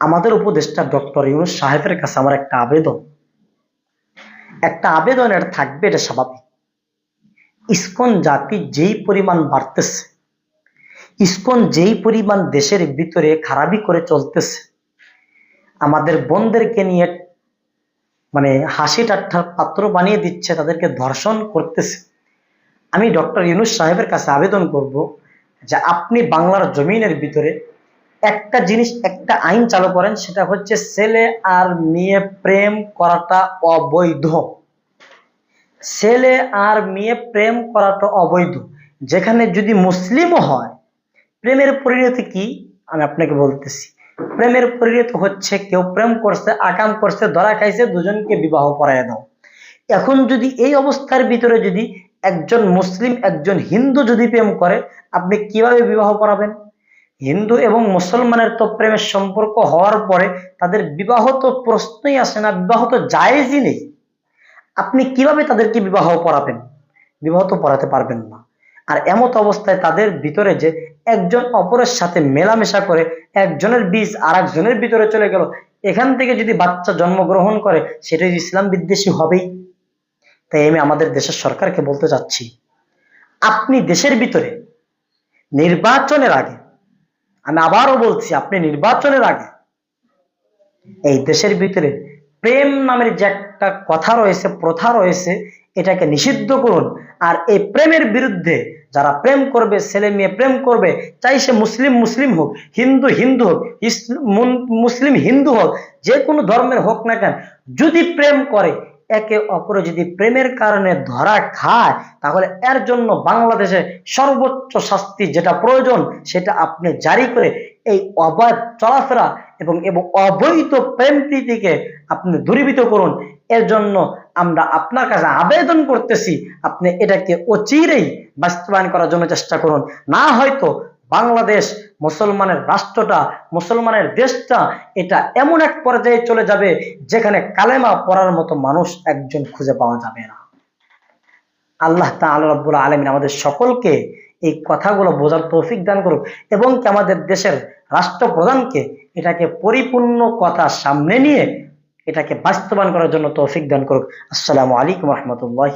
আমাদের উপদেষ্টা ডক্টর ইউনুস সাহেবের কাছে আমার একটা আবেদন। একটা আবেদন এটা থাকবে, এটা স্বাভাবিক। ইস্কন জাতি যেই পরিমাণ বাড়তেছে, ইস্কন যেই পরিমাণ দেশের ভিতরে খারাপি করে চলতেছে, আমাদের বোনদেরকে নিয়ে মানে হাসি ঠাট্টার পাত্র বানিয়ে দিচ্ছে, তাদেরকে ধর্ষণ করতেছে। আমি ডক্টর ইউনুস সাহেবের কাছে আবেদন করব যে আপনি বাংলার জমিনের ভিতরে একটা জিনিস, একটা আইন চালু করেন, সেটা হচ্ছে ছেলে আর মেয়ে প্রেম করাটা অবৈধ। ছেলে আর মেয়ে প্রেম করাটা অবৈধ। যেখানে যদি মুসলিমও হয়, প্রেমের পরিণতি কি? আমি আপনাকে বলতেছি। প্রেমের পরিণতি হচ্ছে, কেউ প্রেম করছে, আকাম করছে, ধরা খাইছে, দুজনকে বিবাহ পড়ায় দাও। এখন যদি এই অবস্থার ভিতরে যদি একজন মুসলিম, একজন হিন্দু যদি প্রেম করে, আপনি কীভাবে বিবাহ করাবেন? হিন্দু এবং মুসলমানের তো প্রেমের সম্পর্ক হওয়ার পরে তাদের বিবাহ তো প্রশ্নই আসে না, বিবাহ তো জায়েজই নেই। আপনি কীভাবে তাদেরকে বিবাহ পড়াবেন? বিবাহ তো পড়াতে পারবেন না। আর এমত অবস্থায় তাদের ভিতরে যে একজন অপরের সাথে মেলামেশা করে একজনের বীজ আর একজনের ভিতরে চলে গেল, এখান থেকে যদি বাচ্চা জন্মগ্রহণ করে, সেটা ইসলাম বিদ্বেষী হবেই। তাই আমি আমাদের দেশের সরকারকে বলতে চাচ্ছি, আপনি দেশের ভিতরে নির্বাচনের আগে আমি আবারও বলছি, আপনি নির্বাচনের আগে এই দেশের ভিতরে প্রেম নামের যে একটা কথা রয়েছে, প্রথা রয়েছে, এটাকে নিষিদ্ধ করুন। আর এই প্রেমের বিরুদ্ধে যারা প্রেম করবে, ছেলে মেয়ে প্রেম করবে, চাই সে মুসলিম মুসলিম হোক, হিন্দু হিন্দু হোক মুসলিম হিন্দু হোক, যে কোনো ধর্মের হোক না কেন, যদি প্রেম করে একে অপরে যদি প্রেমের কারণে ধরা খায়, তাহলে এর জন্য বাংলাদেশে সর্বোচ্চ শাস্তি যেটা প্রয়োজন, সেটা আপনি জারি করে এই অবাধ চলাফেরা এবং এবং অবৈধ প্রেম প্রীতিকে আপনি দূরীভূত করুন। এর জন্য আমরা আপনার কাছে আবেদন করতেছি, আপনি এটাকে অচিরেই বাস্তবায়ন করার জন্য চেষ্টা করুন। না হয়তো বাংলাদেশ মুসলমানের রাষ্ট্রটা, মুসলমানের দেশটা, এটা এমন এক পর্যায়ে চলে যাবে যেখানে কালেমা পড়ার মতো মানুষ একজন খুঁজে পাওয়া যাবে না। আল্লাহ তাআলা রব্বুল আলমিন আমাদের সকলকে এই কথাগুলো বোঝার তৌফিক দান করুক এবং কি আমাদের দেশের রাষ্ট্রপ্রধানকে এটাকে পরিপূর্ণ কথা সামনে নিয়ে এটাকে বাস্তবায়ন করার জন্য তৌফিক দান করুক। আসসালামু আলাইকুম রহমতুল্লাহ